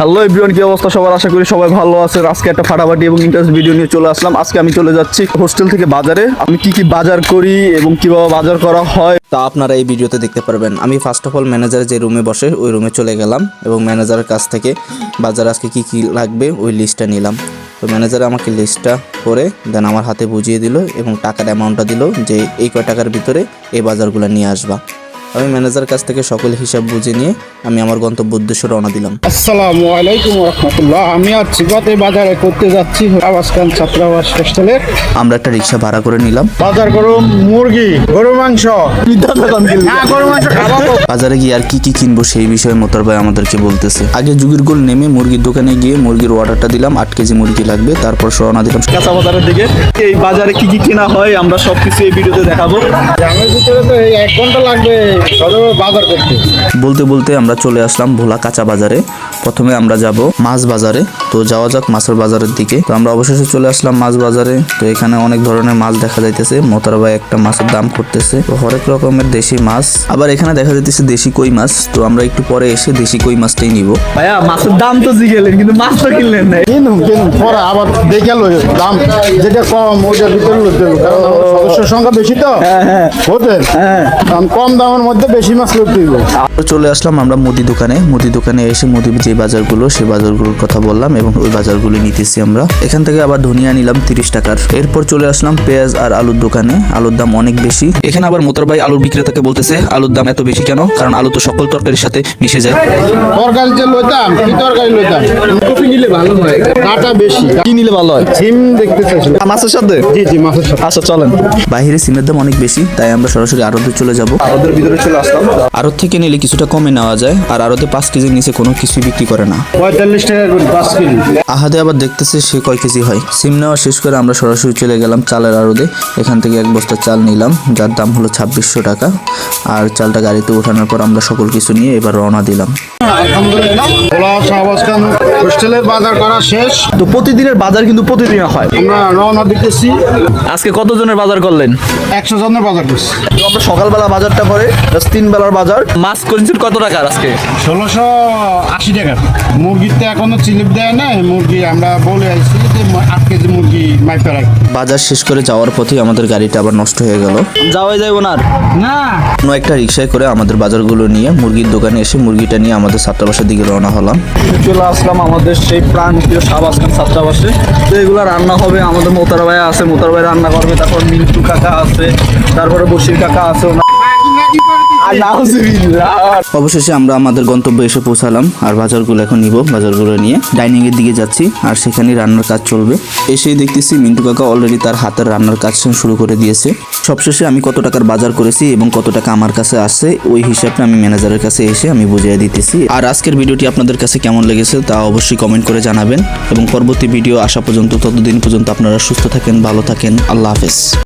Hello everyone কি অবস্থা? সবার আশা করি সবাই ভালো আছে আজকে একটা ফাটাফাটি এবং ইন্টারেস্ট ভিডিও নিয়ে চলে আসলাম। আজকে আমি চলে যাচ্ছি হোস্টেল থেকে বাজারে। আমি কি কি বাজার করি এবং কীভাবে বাজার করা হয় তা আপনারা এই ভিডিওতে দেখতে পারবেন। আমি ফার্স্ট অফ অল ম্যানেজার যে রুমে বসে, ওই রুমে চলে গেলাম এবং ম্যানেজারের কাছ থেকে বাজার আজকে কি কি লাগবে, ওই লিস্টটা নিলাম। তো ম্যানেজার আমাকে লিস্টটা করে দেন আমার হাতে বুঝিয়ে দিল এবং টাকার অ্যামাউন্টটা দিল যে এই কয় টাকার ভিতরে এই বাজারগুলো নিয়ে আসবা। আমি ম্যানেজার কাছ থেকে সকল হিসাব বুঝে নিয়ে আমি আমার গন্তব্য উদ্দেশ্যে রওনা দিলাম। আসসালামু আলাইকুম রহমতুল্লাহ। আমি আর চিবাতে বাজারে করতে যাচ্ছি। আবাস খান ছাত্রাবাস হোস্টেলে। আমরা একটা রিক্সা ভাড়া করে নিলাম। বাজার করো মুরগি গরু মাংস। হ্যাঁ গরু মাংস খাব। বাজারে গিয়ে আর কি কি কিনবো সেই বিষয়ে মোতার ভাই আমাদেরকে বলতেছে। আগে যুগের গোল নেমে মুরগির দোকানে গিয়ে মুরগির অর্ডারটা দিলাম আট কেজি মুরগি লাগবে তারপর রওনা দিলাম। কাঁচা বাজারের দিকে। এই বাজারে কি কি কেনা হয় আমরা সবকিছু এই ভিডিওতে দেখাবো। গ্রামের ভিতরে তো এই এক ঘণ্টা লাগবে। বাজার করতে। বলতে বলতে আমরা চলে আসলাম ভোলা কাঁচা বাজারে। প্রথমে আমরা যাব মাছ বাজারে। তো যাওয়া যাক মাছের বাজারের দিকে। তো আমরা অবশেষে চলে আসলাম মাছ বাজারে। তো এখানে অনেক ধরনের মাছ দেখা যাইতেছে। মোতার ভাই একটা মাছের দাম করতেছে। তো হরেক রকমের দেশি মাছ। আবার এখানে দেখা যাইতেছে দেশি কই মাছ। তো আমরা একটু পরে এসে দেশি কই মাছটাই নিব। ভাইয়া মাছের দাম তো জিগেলেন কিন্তু মাছ তো কিনলেন না কিনুন কিনুন পরে আবার দেখে লই দাম যেটা কম ওইটার ভিতরে কারণ আমার সংখ্যা বেশি তো? বুঝলেন কারণ কম দামের মধ্যে বেশি মাছ লইতে হইব। তো চলে আসলাম আমরা মুদি দোকানে। মুদি দোকানে এসে মুদি যে বাজারগুলো সেই বাজারগুলোর কথা বললাম এবং ওই বাজারগুলো নিতেছি আমরা। এখান থেকে আবার ধনিয়া নিলাম তিরিশ টাকার। এরপর চলে আসলাম পেঁয়াজ আর আলুর দোকানে। আলুর দাম অনেক বেশি। এখানে আবার মোতর ভাই আলুর বিক্রেতাকে বলতেছে আলুর দাম এত বেশি কেন? কারণ আলু তো সকল তরকারির সাথে মিশে যায়। তরকারি যে লইতাম কি তরকারি লইতাম? কপি নিলে ভালো হয়। কাটা বেশি। কি নিলে ভালো হয়? সিম দেখতে মাছের সাথে? জি জি মাছের সাথে। আচ্ছা চলেন। বাইরে সিমের দাম অনেক বেশি তাই আমরা সরাসরি আড়তে চলে যাব। ওদের ভিতরে চলে আসলাম। আড়ত থেকে নিলে কিছুটা কমে নেওয়া যায় আর আড়তে পাঁচ কেজির নিচে কোনো কিছুই বিক্রি করে না। পঁয়তাল্লিশ টাকা পাঁচ কেজি। আহাদে আবার দেখতেছে সে কয় কেজি হয়। সিম নেওয়া শেষ করে আমরা সরাসরি চলে গেলাম চালের আড়দে এখান থেকে এক বস্তা চাল নিলাম যার দাম হলো ছাব্বিশশো টাকা। আর চালটা গাড়িতে ওঠানোর পর আমরা সকল কিছু নিয়ে এবার রওনা দিলাম। আলহামদুলিল্লাহ ভোলা শাহবাজ খান হোস্টেলের বাজার করা শেষ তো প্রতিদিনের বাজার কিন্তু প্রতিদিন হয়। আমরা রওনা দিতেছি। আজকে কতজনের বাজার করলেন? একশো জনের বাজার করছি। আমরা সকালবেলা বাজারটা করে তিন বেলার বাজার। মাছ করেছেন কত টাকার আজকে? ষোলোশো আশি টাকা। মুরগিতে এখনও চিলিপ দেয় না মুরগি আমরা বলে আইছি যে আট কেজি মুরগি মাইপে রাখি। বাজার শেষ করে যাওয়ার পথে আমাদের গাড়িটা আবার নষ্ট হয়ে গেল। যাওয়াই যাইব না না। একটা রিক্সায় করে আমাদের বাজারগুলো নিয়ে মুরগির দোকানে এসে মুরগিটা নিয়ে আমাদের ছাত্রাবাসার দিকে রওনা হলাম। চলে আসলাম আমাদের সেই প্রাণ প্রিয় শাহবাজ খান ছাত্রাবাসে। তো এগুলো রান্না হবে। আমাদের মোতার ভাই আছে। মোতার ভাই রান্না করবে। তারপর মিন্টু কাকা আছে। তারপরে বসির কাকা আছে। ওনার-। অবশেষে আমরা আমাদের গন্তব্যে এসে পৌঁছালাম আর বাজারগুলো এখন নিব, বাজারগুলো নিয়ে। ডাইনিং এর দিকে যাচ্ছি আর সেখানে রান্নার কাজ চলবে। এসেই দেখতেছি মিন্টু কাকা অলরেডি তার হাতের রান্নার কাজ শুরু করে দিয়েছে। সবশেষে আমি কত টাকার বাজার করেছি এবং কত টাকা আমার কাছে আসছে, ওই হিসাবটা আমি ম্যানেজারের কাছে এসে আমি বুঝিয়ে দিতেছি। আর আজকের ভিডিওটি আপনাদের কাছে কেমন লেগেছে তা অবশ্যই কমেন্ট করে জানাবেন। এবং পরবর্তী ভিডিও আসা পর্যন্ত, ততদিন পর্যন্ত আপনারা সুস্থ থাকেন, ভালো থাকেন। আল্লাহ হাফেজ।